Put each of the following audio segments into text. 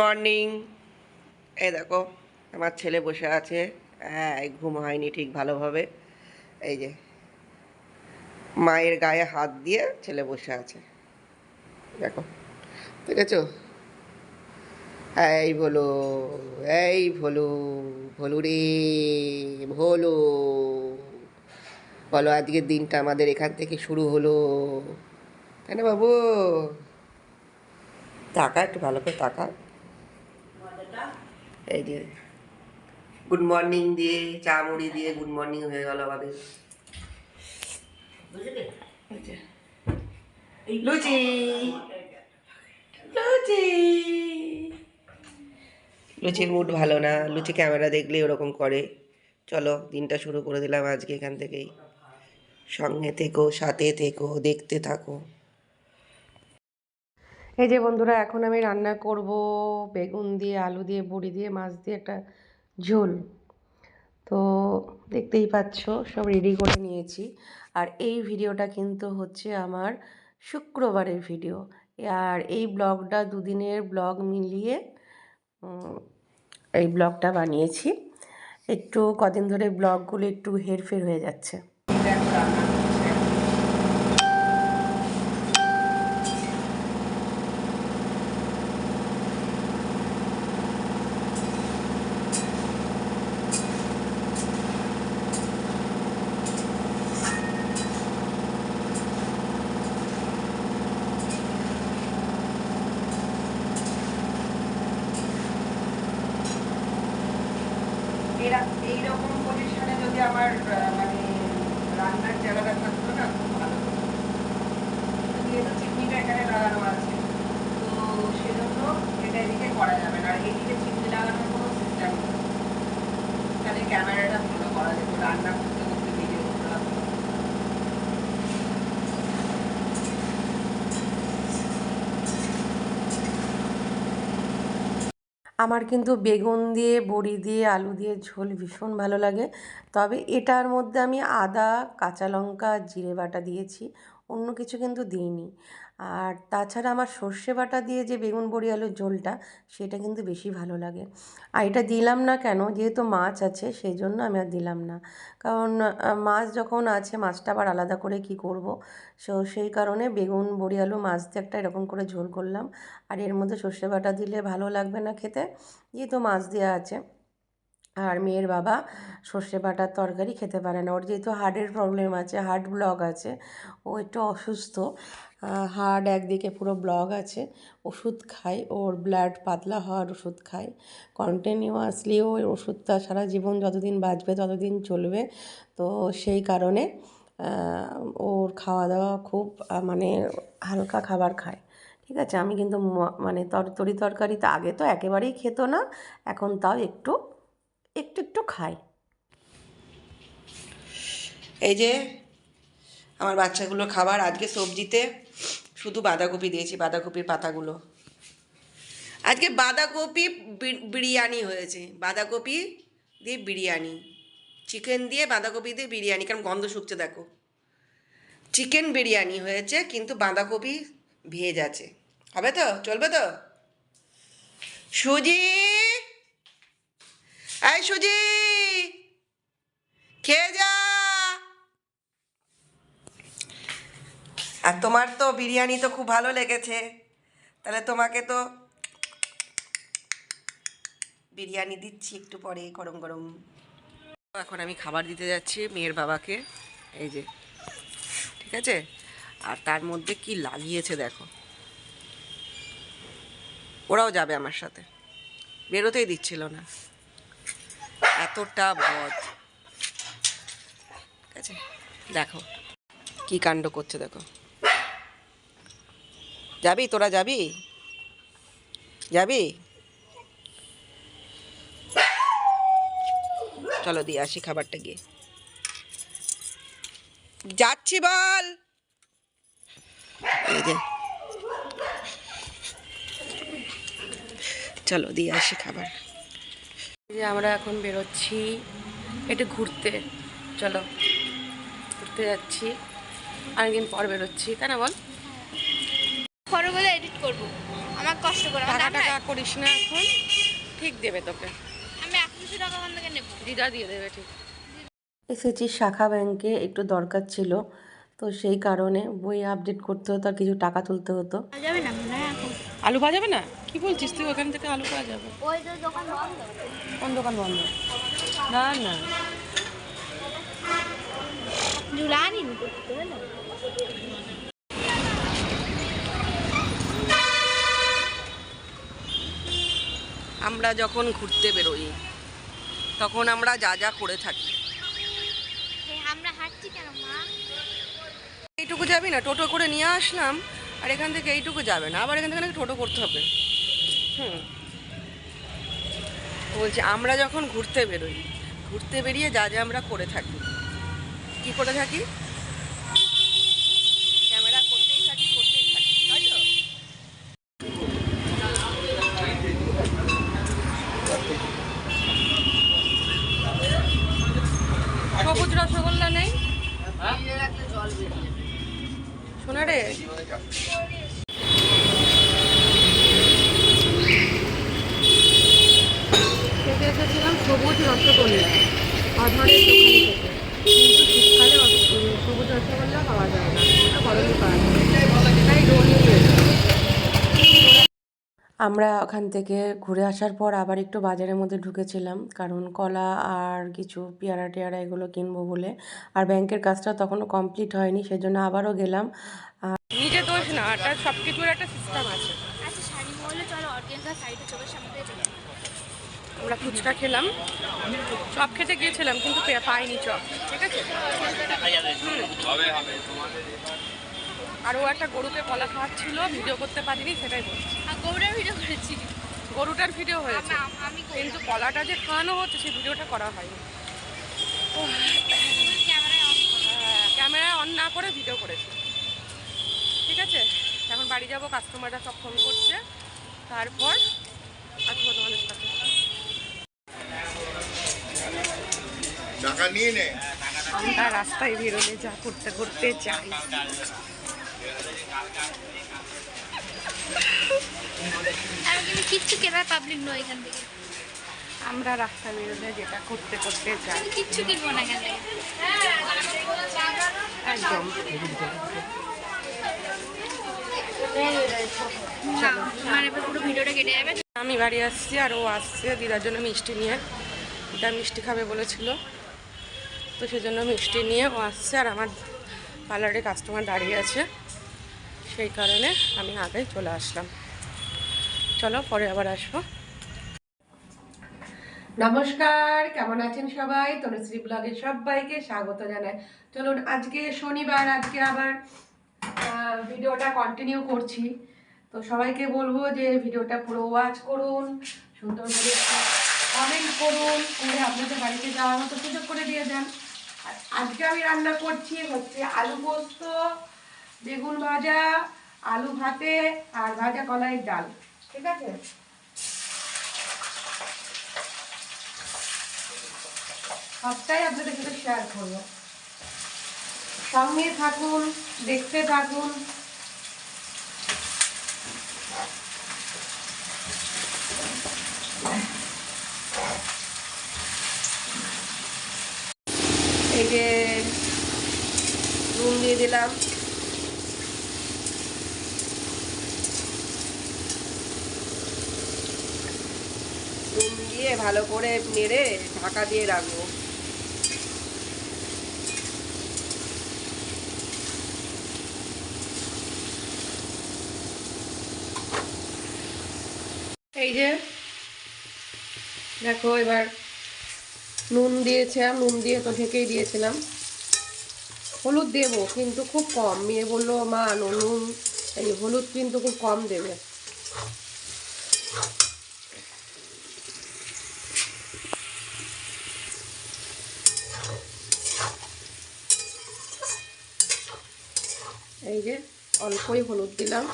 Morning. এই দেখো, আমার ছেলে বসে আছে। হ্যাঁ ঘুম হয়নি ঠিক ভালোভাবে। এই যে, মায়ের গায়ে হাত দিয়ে ছেলে বসে আছে। দেখো ঠিক আছে এই ভোলো, এই ভোলু ভোলু রে, ভোলু। বলো, আজকের দিনটা আমাদের এখান থেকে শুরু হলো। তাই না বাবু? টাকা একটু ভালো করে টাকা এই যে গুড মর্নিং দিয়ে চা মুড়ি দিয়ে গুড মর্নিং হয়ে গেল আমাদের। লুচি। লুচি। লুচির মুড ভালো না। লুচি ক্যামেরা দেখলে ওরকম করে। চলো দিনটা শুরু করে দিলাম আজকে এখান থেকেই। সঙ্গে থেকো সাথে থেকো দেখতে থাকো। এই যে বন্ধুরা, এখন আমি রান্না করব বেগুন দিয়ে, আলু দিয়ে, বড়ি দিয়ে, মাছ দিয়ে একটা ঝোল। তো দেখতেই পাচ্ছ, সব রেডি করে নিয়েছি। আর এই ভিডিওটা কিন্তু হচ্ছে আমার শুক্রবারের ভিডিও। আর এই ব্লগটা দুদিনের ব্লগ মিলিয়ে এই ব্লগটা বানিয়েছি। একটু কদিন ধরে ব্লগগুলো একটু হেরফের হয়ে যাচ্ছে এরা এইরকম পজিশনে যদি আমার আহ, মানে রান্নার জায়গাটা থাকতো না খুব ভালো হতো। যেহেতু চিমনিটা এখানে লাগানো আছে তো সেজন্য এটা এদিকে করা যাবে না। চিমনি লাগানোর কোনো সিস্টেম নেই। তাহলে ক্যামেরাটা ভালো করা যেত, রান্না করতে করতে ভিডিও আমার কিন্তু বেগুন দিয়ে, বড়ি দিয়ে, আলু দিয়ে ঝোল ভীষণ ভালো লাগে। তবে এটার মধ্যে আমি আদা, কাঁচা লঙ্কা, জিরে বাটা দিয়েছি। অন্য কিছু কিন্তু দিইনি। আর তাছাড়া আমার সর্ষে বাটা দিয়ে যে বেগুন বড়ি আলুর ঝোলটা, সেটা কিন্তু বেশি ভালো লাগে। আর এটা দিলাম না কেন? যেহেতু মাছ আছে, সেই জন্য আমি আর দিলাম না। কারণ মাছ যখন আছে, মাছটা আবার আলাদা করে কি করব? সো, সেই কারণে বেগুন, বড়ি আলু, মাছ দিয়ে একটা এরকম করে ঝোল করলাম। আর এর মধ্যে সর্ষে বাটা দিলে ভালো লাগবে না খেতে। যেহেতু মাছ দেওয়া আছে, আর মেয়ের বাবা সর্ষে বাটার তরকারি খেতে পারে না। ওর যেহেতু হার্টের প্রবলেম আছে, হার্ট ব্লক আছে, ও একটু অসুস্থ। হার্ট একদিকে পুরো ব্লক আছে, ওষুধ খায় ওর ব্লাড পাতলা হওয়ার ওষুধ খায় কন্টিনিউয়াসলি ওই ওষুধটা সারা জীবন যতদিন বাঁচবে, ততদিন চলবে। তো সেই কারণে ওর খাওয়া দাওয়া খুব মানে হালকা খাবার খায়। ঠিক আছে? আমি কিন্তু ম- তরি তরকারি তো আগে তো একেবারেই খেত না, এখন তাও একটু একটু একটু খাই। এই যে, আমার বাচ্চাগুলোর খাবার আজকে সবজিতে শুধু বাঁধাকপি দিয়েছি, বাঁধাকপির পাতাগুলো। আজকে বাঁধাকপি বিরিয়ানি হয়েছে। বাঁধাকপি দিয়ে বিরিয়ানি, চিকেন দিয়ে বাঁধাকপি দিয়ে বিরিয়ানি কারণ গন্ধ শুকছে দেখো। চিকেন বিরিয়ানি হয়েছে, কিন্তু বাঁধাকপি ভেজ আছে। হবে তো? চলবে তো? সুজি! এই সুজি! খেয়ে যা! আর তোমার তো বিরিয়ানি তো খুব ভালো লেগেছে। তাহলে তোমাকে তো বিরিয়ানি দিচ্ছি একটু পরে, গরম গরম। এখন আমি খাবার দিতে যাচ্ছি মেয়ের বাবাকে, এই যে। ঠিক আছে? আর তার মধ্যে কি লাগিয়েছে দেখো। ওরাও যাবে আমার সাথে। বেরোতেই দিচ্ছিল না। এতটা বদ। ঠিক আছে? দেখো। কি কাণ্ড করছে দেখো। যাবি তোরা যাবি? যাবি? চলো দিয়ে আসি খাবারটা গিয়ে। যাচ্ছি বল। চলো দিয়ে আসি খাবার। যে আমরা এখন বেরোচ্ছি। একটু ঘুরতে। চলো। ঘুরতে যাচ্ছি। অনেকদিন পর বেরোচ্ছি। তাই না বল? বলে এডিট করব। আমার কষ্ট করে। টাকা টাকা করিস না এখন ঠিক দেবে তোকে। আমি একশো টাকা ওখান থেকে নেব। দিদা দিয়ে দেবে ঠিক। এসেছি শাখা ব্যাংকে একটু দরকার ছিল। তো সেই কারণে বই আপডেট করতে হতো আর কিছু টাকা তুলতে হতো। যাবে না আলু পাওয়া যাবে না? কি বলছিস তুই? ওখান থেকে আলু পাওয়া যাবে। ওই তো দোকান বন্ধ। কোন দোকান বন্ধ? না না। জুলানি আমরা যখন ঘুরতে বেরোই তখন আমরা যা যা করে থাকি। আমরা হাঁটছি কেন মা? এইটুকু যাবি না টোটো করে নিয়ে আসলাম আর এখান থেকে এইটুকু যাবে না আবার এখান থেকে নাকি টোটো করতে হবে। হুম। বলছি আমরা যখন ঘুরতে বেরোই ঘুরতে বেরিয়ে যা যা আমরা করে থাকি। কি করে থাকি ক্যামেরা করতেই থাকি করতেই থাকি তাই তো সবুজ রসগোল্লা নেই শোনা রে। খেতে এসেছিলাম সবুজ রসগোল্লা অধরের দোকান কিন্তু শীতকালে অত- উম, সবুজ রসগোল্লা পাওয়া যায় না ওটা গরমে পাওয়া যায় তাই রোল নিয়েছি আমরা ওখান থেকে ঘুরে আসার পর আবার একটু বাজারের মধ্যে ঢুকেছিলাম। কারণ কলা আর কিছু পেয়ারা টেয়ারা এগুলো কিনবো বলে। আর ব্যাংকের কাজটা তখনও কমপ্লিট হয়নি সেজন্য আবারও গেলাম। নিজে দোষ না এটা সব কিছুর একটা সিস্টেম আছে। আচ্ছা শাড়ি মহলে চলো অর্গেনজা শাড়িটা চোখের সামনে আমরা ফুচকা খেলাম। চপ খেতে গিয়েছিলাম কিন্তু পাইনি চপ ঠিক আছে। আরও একটা গরুকে কলা খাওয়াচ্ছিল ভিডিও করতে পারিনি সেটাই বলছি। গৌড়ের ভিডিও করেছি। গরুটার ভিডিও হয়েছে। কিন্তু কলাটা যে খাওয়ানো হচ্ছে সেই ভিডিওটা করা হয়নি। ক্যামেরায় অন হ্যাঁ, ক্যামেরা অন না করে ভিডিও করেছি। ঠিক আছে? এখন বাড়ি যাব কাস্টমাররা সব ফোন করছে। তারপর আসব তোমাদের সাথে আমরা রাস্তায় বেরোলে যা করতে করতে চাই আমি কিন্তু কিচ্ছু কেনার পাবলিক নয় এখান থেকে। আমরা রাস্তায় বেরোলে যেটা করতে করতে আমি কিচ্ছু কিনবো না এখান থেকে। একদম। মানে এবার পুরো ভিডিওটা কেটে যাবে। আমি বাড়ি আসছি আর ও আসছে দিদার জন্য মিষ্টি নিয়ে। দিদা মিষ্টি খাবে বলেছিল। তো সেজন্য মিষ্টি নিয়ে ও আসছে আর আমার পার্লারে কাস্টমার দাঁড়িয়ে আছে। সেই কারণে আমি আগে চলে আসলাম। চলো, পরে আবার আসব। নমস্কার, কেমন আছেন সবাই? তনুশ্রী ব্লগে সবাইকে স্বাগত জানাই। চলুন, আজকে শনিবার, আজকে আবার ভিডিওটা কন্টিনিউ করছি। তো সবাইকে বলব যে ভিডিওটা পুরো ওয়াচ করুন, সুন্দর করে কমেন্ট করুন, করে আপনাদের বাড়িতে যাওয়ার মতো সুযোগ করে দিয়ে যান। আর আজকে আমি রান্না করছি হচ্ছে আলু পোস্ত, বেগুন ভাজা, আলু ভাতে আর ভাজা কলাইয়ের ডাল। ঠিক আছে? সবটাই আপনাদের সাথে শেয়ার করব। সঙ্গে থাকুন, দেখতে থাকুন। এই যে দিয়ে দিলাম। ভালো করে নেড়ে ঢাকা দিয়ে রাখব। এই যে, দেখো এবার নুন দিয়েছিলাম, নুন দিয়ে তো ঢেকেই দিয়েছিলাম। হলুদ দেবো, কিন্তু খুব কম। মেয়ে বলল, মা নুন। এই হলুদ কিন্তু খুব কম দেবে। এই যে অল্পই হলুদ দিলাম।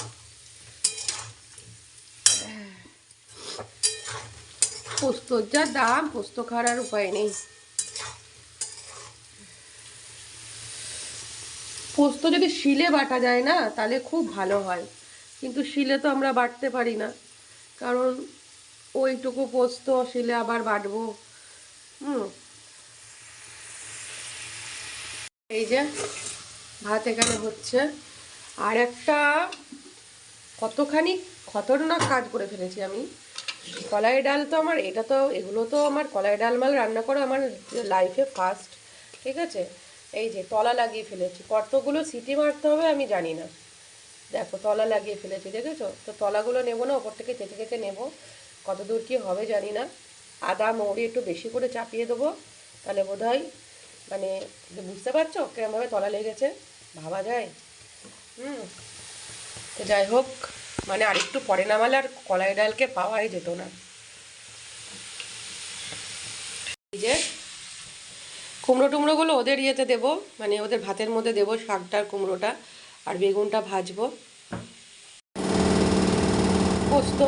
পোস্তর যা দাম, পোস্ত খাওয়ার উপায় নেই। পোস্ত যদি শিলে বাটা যায় না, তাহলে খুব ভালো হয়। কিন্তু শিলে তো আমরা বাটতে পারি না। কারণ ওইটুকু পোস্ত শিলে আবার বাটবো। হুম। এই যে ভাত এখানে হচ্ছে। আর একটা কতখানি খতরনাক কাজ করে ফেলেছি আমি। কলাই ডাল তো আমার, এটা তো, এগুলো তো আমার কলাই ডাল মাল রান্না করা আমার লাইফে ফার্স্ট ঠিক আছে? এই যে তলা লাগিয়ে ফেলেছি। কতগুলো সিটি মারতে হবে আমি জানি না। দেখো, তলা লাগিয়ে ফেলেছি, দেখেছ? তো তলাগুলো নেব না, ওপর থেকে চেঁচে চেঁচে নেব। কত দূর কী হবে জানি না। আদা, মৌরি একটু বেশি করে চাপিয়ে দেবো। তাহলে বোধ হয় মানে বুঝতে পারছ কিরমভাবে তলা লেগেছে? ভাবা যায়? হুম। তো যাই হোক মানে আরেকটু পরে নামালে আর কলাই ডালকে পাওয়াই যেত না। এই যে কুমড়ো টুমড়োগুলো ওদের ইয়েতে দেবো মানে ওদের ভাতের মধ্যে দেবো শাকটার কুমড়োটা আর বেগুনটা ভাজবো। পোস্ত।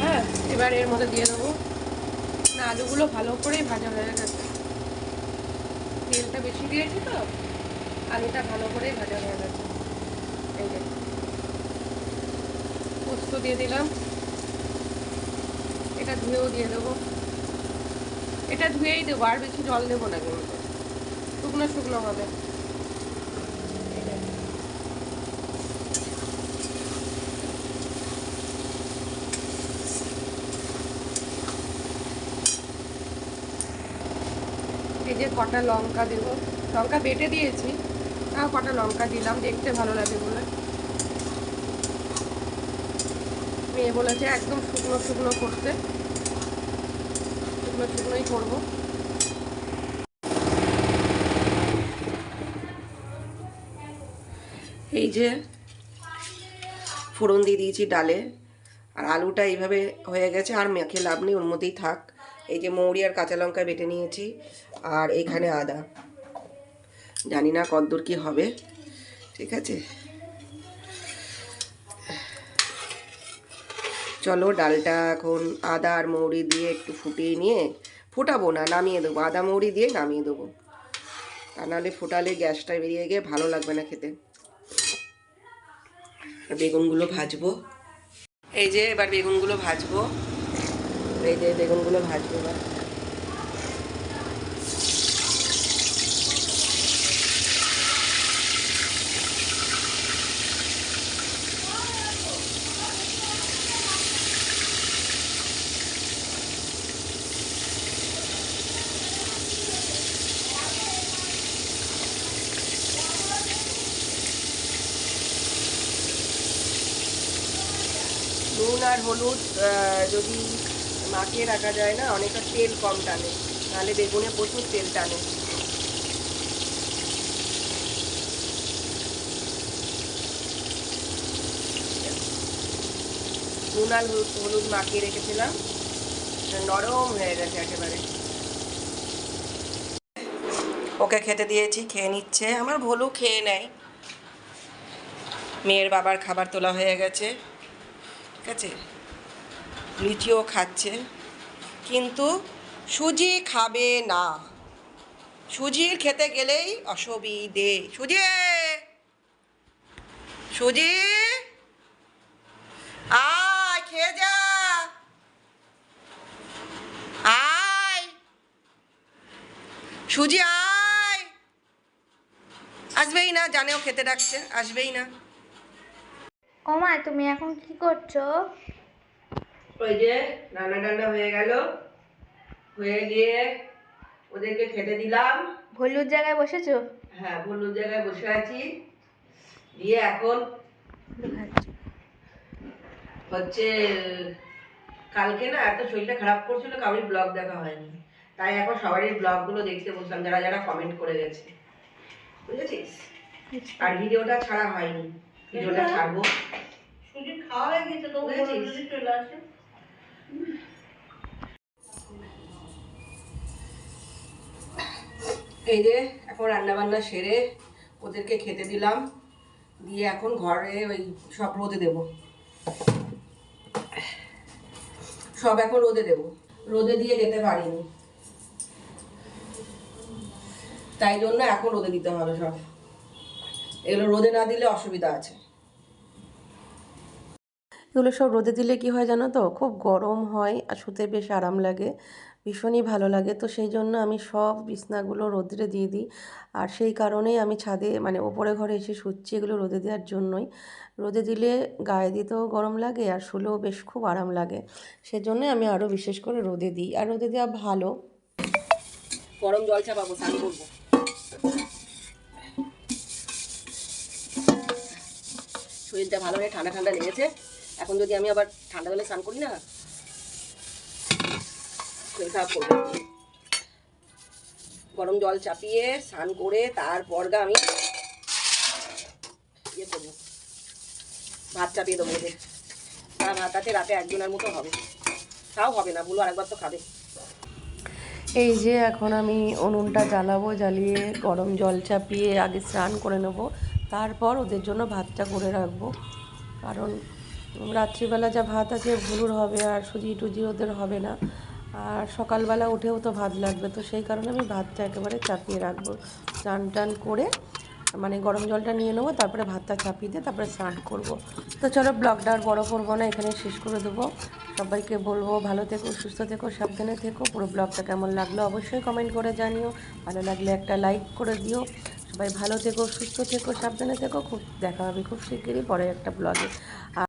হ্যাঁ এবার এর মধ্যে দিয়ে দেবো। না, আলুগুলো ভালো করেই ভাজা হয়ে গেছে। তেলটা বেশি দিয়েছি তো? আলুটা ভালো করেই ভাজা হয়ে গেছে। এই যে। পোস্ত দিয়ে দিলাম। এটা ধুয়েও দিয়ে দেবো। এটা ধুয়েই দেবো, আর বেশি জল দেবো না কিন্তু। শুকনো শুকনো হবে। এই যে কটা লঙ্কা দেব। লঙ্কা বেটে দিয়েছি। তাও কটা লঙ্কা দিলাম, দেখতে ভালো লাগে বলে। মেয়ে বলেছে একদম শুকনো শুকনো করতে। শুকনো শুকনোই করব। এই যে ফোড়ন দিয়ে দিয়েছি ডালে, আর আলুটা এইভাবে হয়ে গেছে, আর মেখে লাভ নেই, ওর মধ্যেই থাক। এই যে মৌরি আর কাঁচা লঙ্কা বেটে নিয়েছি, আর এখানে আদা। জানি না কদ্দূর কি হবে। ঠিক আছে? চলো ডালটা এখন আদা আর মৌরি দিয়ে একটু ফুটিয়ে নিয়ে ফোটাবো না, নামিয়ে দেবো। আদা মৌরি দিয়ে নামিয়ে দেবো। তা নাহলে ফোটালে গ্যাসটা বেরিয়ে গিয়ে ভালো লাগবে না খেতে। বেগুনগুলো ভাজবো। এই যে এবার বেগুনগুলো ভাজবো। এই যে বেগুনগুলো ভাজবো এবার। নুন আর হলুদ যদি মাখিয়ে রাখা যায় না, অনেকটা তেল কম টানে। নাহলে বেগুনে প্রচুর তেল টানে। নুন আর হলুদ মাখিয়ে রেখেছিলাম। নরম হয়ে গেছে একেবারে। ওকে খেতে দিয়েছি, খেয়ে নিচ্ছে। আমার ভোলু খেয়ে নেয়। মেয়ের বাবার খাবার তোলা হয়ে গেছে। ঠিক আছে? লিচিও খাচ্ছে। কিন্তু সুজি খাবে না। সুজির খেতে গেলেই অসুবিধে। সুজি! সুজি! আয়, খেয়ে যা। আয়। সুজি, আয়। আসবেই না, জানেও খেতে ডাকছে, আসবেই না। ওমা তুমি এখন কি করছ? ওই যে রান্না টান্না হয়ে গেল। হয়ে গিয়ে ওদেরকে খেতে দিলাম। হলুদ জায়গায় বসেছো? হ্যাঁ হলুদ জায়গায় বসে আছি। দিয়ে এখন হচ্ছে কালকে না এত শরীরটা খারাপ করছিল কারোর ব্লগ দেখা হয়নি। তাই এখন সবারই ব্লগগুলো দেখতে বসলাম যারা যারা কমেন্ট করে গেছে। বুঝেছিস? আর ভিডিওটা ছাড়া হয়নি। ভিডিওটা ছাড়বো। বুঝেছিস? এই যে এখন রান্না বান্না সেরে ওদেরকে খেতে দিলাম। দিয়ে এখন ঘরে ওই সব রোদে দেব। সব এখন রোদে দেব। রোদে দিয়ে যেতে পারিনি। তাই জন্য এখন রোদে দিতে হবে সব। এগুলো রোদে না দিলে অসুবিধা আছে। এগুলো সব রোদে দিলে কি হয় জানো তো? খুব গরম হয় আর শুতে বেশ আরাম লাগে, ভীষণই ভালো লাগে। তো সেই জন্য আমি সব বিছনাগুলো রোদ্রে দিয়ে দিই। আর সেই কারণেই আমি ছাদে মানে ওপরে ঘরে এসে শুচ্ছি এগুলো রোদে দেওয়ার জন্যই। রোদে দিলে গায়ে দিতেও গরম লাগে আর শুলেও বেশ খুব আরাম লাগে। সেজন্যই আমি আরও বিশেষ করে রোদে দিই। আর রোদে দেওয়া ভালো। গরম জল চাপাবো, স্নান করব। শরীরটা ভালো হয়ে ঠান্ডা ঠান্ডা লেগেছে। এখন যদি আমি আবার ঠান্ডা জলে স্নান করি না গরম জল চাপিয়ে স্নান করে তারপর গা আমি ইয়ে করব। ভাত চাপিয়ে দেবো ওদের। তার ভাত আছে, রাতে একজনের মতো হবে। তাও হবে না বলো আরেকবার তো খাবে। এই যে এখন আমি উনুনটা জ্বালাবো, জ্বালিয়ে গরম জল চাপিয়ে আগে স্নান করে নেব, তারপর ওদের জন্য ভাতটা করে রাখব। কারণ রাত্রিবেলা যা ভাত আছে ভুলুর হবে আর সুজি টুজি ওদের হবে না। আর সকালবেলা উঠেও তো ভাত লাগবে, তো সেই কারণে আমি ভাতটা একেবারে চাপিয়ে রাখব। চান টান করে মানে গরম জলটা নিয়ে নেব, তারপরে ভাতটা চাপিয়ে দিয়ে তারপরে স্নান করব। তো চলো ব্লগটা আর বড় করব না এখানে শেষ করে দেবো। সবাইকে বলব ভালো থেকো, সুস্থ থেকো, সাবধানে থেকো। পুরো ব্লগটা কেমন লাগল অবশ্যই কমেন্ট করে জানিও। ভালো লাগলে একটা লাইক করে দিও। সবাই ভালো থেকো, সুস্থ থেকো, সাবধানে থেকো। খুব দেখা হবে খুব শিগগিরই পরে একটা ব্লগে